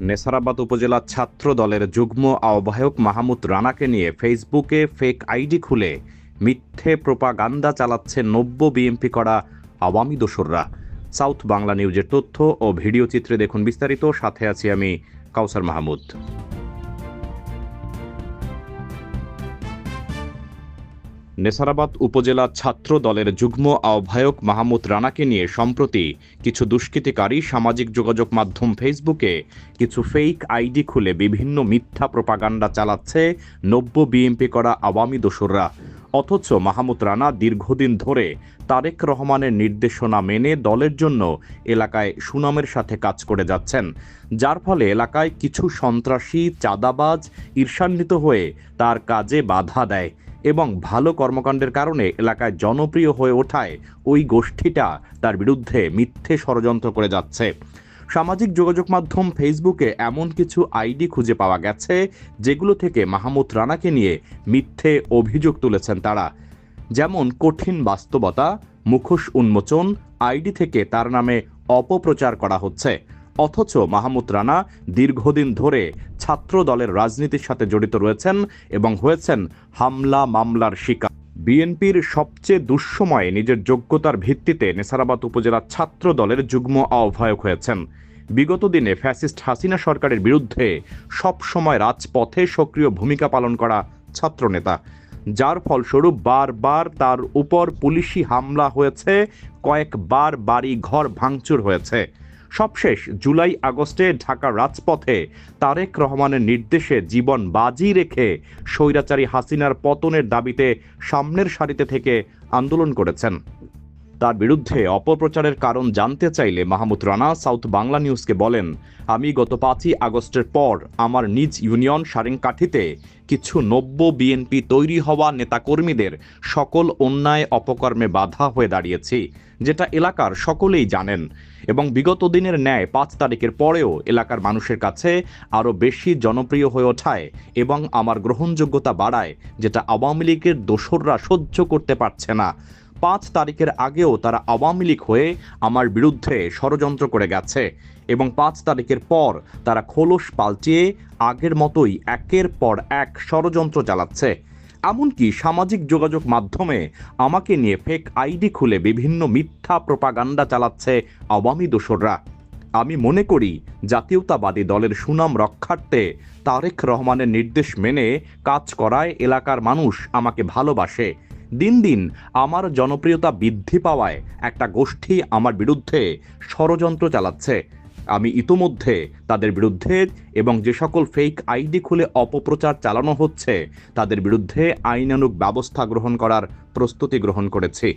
নেসারাবাদ উপজেলা ছাত্র দলের যুগ্ম আহ্বায়ক মাহমুদ রানাকে নিয়ে ফেসবুকে ফেক আইডি খুলে মিথ্যে প্রোপাগান্ডা চালাচ্ছে নব্য বিএমপি করা আওয়ামী দোসররা। সাউথ বাংলা নিউজের তথ্য ও ভিডিও চিত্রে দেখুন বিস্তারিত। সাথে আছি আমি কাউসার মাহমুদ। নেসারাবাদ উপজেলা ছাত্র দলের যুগ্ম আহ্বায়ক মাহমুদ রানাকে নিয়ে সম্প্রতি কিছু দুষ্কৃতিকারী সামাজিক যোগাযোগ মাধ্যম ফেসবুকে কিছু ফেক আইডি খুলে বিভিন্ন মিথ্যা প্রপাগান্ডা চালাচ্ছে নব্য বিএমপি করা আওয়ামী দোসররা। অথচ মাহমুদ রানা দীর্ঘদিন ধরে তারেক রহমানের নির্দেশনা মেনে দলের জন্য এলাকায় সুনামের সাথে কাজ করে যাচ্ছেন। যার ফলে এলাকায় কিছু সন্ত্রাসী, চাঁদাবাজ ঈর্ষান্বিত হয়ে তার কাজে বাধা দেয়। এবং ভালো কর্মকাণ্ডের কারণে এলাকায় জনপ্রিয় হয়ে ওঠায় ওই গোষ্ঠীটা তার বিরুদ্ধে মিথ্যে ষড়যন্ত্র করে যাচ্ছে। সামাজিক যোগাযোগ মাধ্যম ফেসবুকে এমন কিছু আইডি খুঁজে পাওয়া গেছে, যেগুলো থেকে মাহমুদ রানাকে নিয়ে মিথ্যে অভিযোগ তুলেছেন তারা। যেমন, কঠিন বাস্তবতা, মুখোশ উন্মোচন, আইডি থেকে তার নামে অপপ্রচার করা হচ্ছে। অথচ মাহমুদ রানা দীর্ঘদিন ধরে ছাত্র দলের রাজনীতির সাথে জড়িত রয়েছেন এবং হয়েছেন হামলা মামলার শিকার। বিএনপির সবচেয়ে দুঃসময়ে নিজের যোগ্যতার ভিত্তিতে নেসারাবাদ উপজেলা ছাত্র দলের যুগ্ম আহ্বায়ক হয়েছেন। বিগত দিনে ফ্যাসিস্ট হাসিনা সরকারের বিরুদ্ধে সবসময় রাজপথে সক্রিয় ভূমিকা পালন করা ছাত্রনেতা। যার ফলস্বরূপ বারবার তার উপর পুলিশি হামলা হয়েছে, কয়েকবার বাড়ি ঘর ভাঙচুর হয়েছে। সবশেষ জুলাই আগস্টে ঢাকা রাজপথে তারেক রহমানের নির্দেশে জীবন বাজি রেখে স্বৈরাচারী হাসিনার পতনের দাবিতে সামনের সারিতে থেকে আন্দোলন করেছেন। তার বিরুদ্ধে অপপ্রচারের কারণ জানতে চাইলে মাহমুদ রানা সাউথ বাংলা নিউজকে বলেন, আমি গত পাঁচই আগস্টের পর আমার নিজ ইউনিয়ন সারেংকাঠিতে কিছু নব্য বিএনপি তৈরি হওয়া নেতাকর্মীদের সকল অন্যায় অপকর্মে বাধা হয়ে দাঁড়িয়েছি, যেটা এলাকার সকলেই জানেন। এবং বিগত দিনের ন্যায় পাঁচ তারিখের পরেও এলাকার মানুষের কাছে আরও বেশি জনপ্রিয় হয়ে ওঠায় এবং আমার গ্রহণযোগ্যতা বাড়ায়, যেটা আওয়ামী লীগের দোসররা সহ্য করতে পারছে না। পাঁচ তারিখের আগেও তারা আওয়ামী লীগ হয়ে আমার বিরুদ্ধে ষড়যন্ত্র করে গেছে এবং পাঁচ তারিখের পর তারা খোলস পাল্টিয়ে আগের মতোই একের পর এক ষড়যন্ত্র চালাচ্ছে। এমনকি সামাজিক যোগাযোগ মাধ্যমে আমাকে নিয়ে ফেক আইডি খুলে বিভিন্ন মিথ্যা প্রপাগান্ডা চালাচ্ছে আওয়ামী দোসররা। আমি মনে করি জাতীয়তাবাদী দলের সুনাম রক্ষার্থে তারেক রহমানের নির্দেশ মেনে কাজ করায় এলাকার মানুষ আমাকে ভালোবাসে। দিন দিন আমার জনপ্রিয়তা বৃদ্ধি পাওয়ায় একটা গোষ্ঠী আমার বিরুদ্ধে ষড়যন্ত্র চালাচ্ছে। আমি ইতোমধ্যে তাদের বিরুদ্ধে এবং যে সকল ফেক আইডি খুলে অপপ্রচার চালানো হচ্ছে, তাদের বিরুদ্ধে আইনানুগ ব্যবস্থা গ্রহণ করার প্রস্তুতি গ্রহণ করেছি।